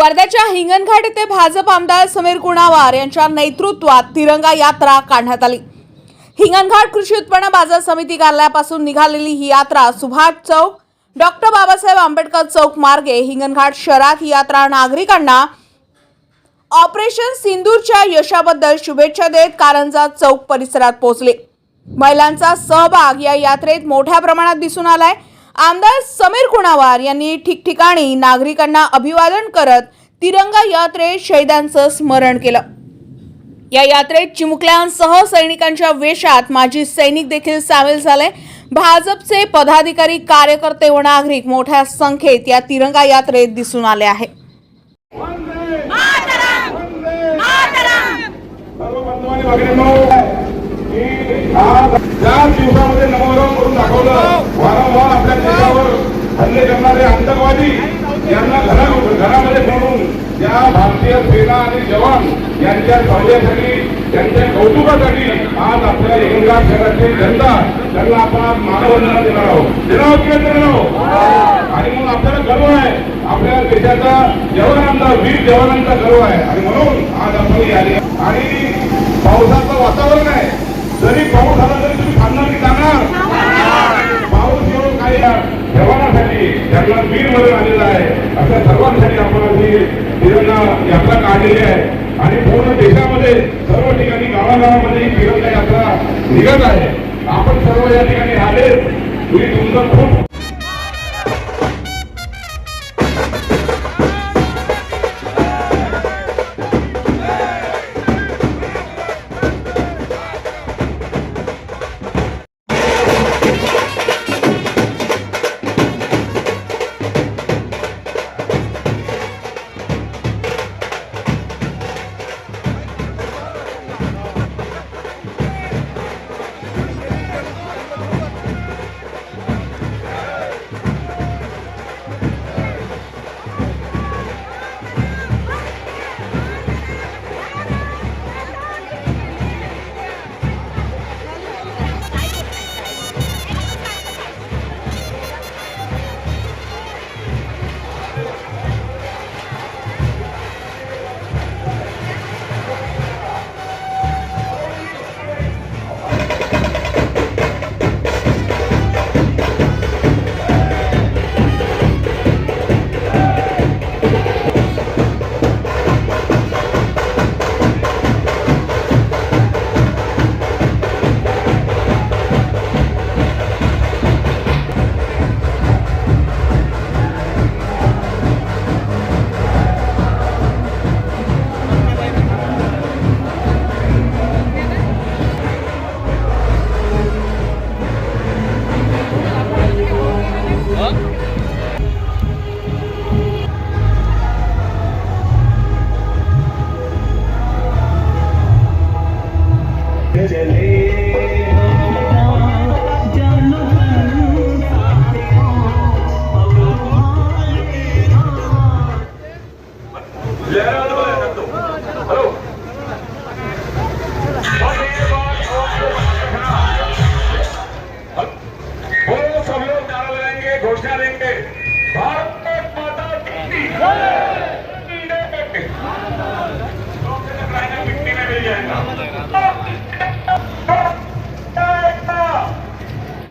वर्ध्याच्या हिंगणघाट येथे भाजप आमदार समीर कुणावार यांच्या नेतृत्वात तिरंगा यात्रा काढण्यात आली. हिंगणघाट कृषी उत्पन्न बाजार समिती कार्यालयापासून निघालेली ही यात्रा सुभाष चौक डॉक्टर बाबासाहेब आंबेडकर चौक मार्गे हिंगणघाट शहरात ही यात्रा नागरिकांना ऑपरेशन सिंदूरच्या यशाबद्दल शुभेच्छा देत कारंजा चौक परिसरात पोहोचले. महिलांचा सहभाग या यात्रेत मोठ्या प्रमाणात दिसून आलाय. आमदार समीर कुणावार यांनी ठिकठिकाणी नागरिकांना अभिवादन करत तिरंगा यात्रेत शहीदांचं स्मरण केलं. या यात्रेत चिमुकल्यांसह सैनिकांच्या वेशात माजी सैनिक देखील सामील झाले. भाजपचे पदाधिकारी कार्यकर्ते व नागरिक मोठ्या संख्येत या तिरंगा यात्रेत दिसून आले आहे. सर्व बंधूंनी भगिनींनो, की आज चार दिवसामध्ये नवरोग करून दाखवलं. वारंवार आपल्या देशावर हल्ले करणारे आतंकवादी यांना घरा घरामध्ये ठेवून या भारतीय सेना आणि जवान यांच्या सौर्यासाठी त्यांच्या कौतुकासाठी आज आपल्या हिंगणघाट शहराची जनता त्यांना आपण आज मानवंदना देणार आहोत. देणार आहोत देणार आहोत? आणि म्हणून आपल्याला गर्व आहे. आपल्या देशाचा जवानांचा वीर जवानांचा गर्व आहे. आणि म्हणून आज आपण ही आली आणि पावसाचं वातावरण आहे. जरी पाऊस आला तरी तुम्ही थांबणार की त्यांना ज्यांना वीर म्हणून आलेला आहे अशा सर्वांसाठी आपण ही तिरंगा यात्रा काढलेली आहे. आणि पूर्ण देशामध्ये सर्व ठिकाणी गावागावामध्ये ही तिरंगा यात्रा निघत आहे. आपण सर्व या ठिकाणी आले मी तुमचं खूप Yeah.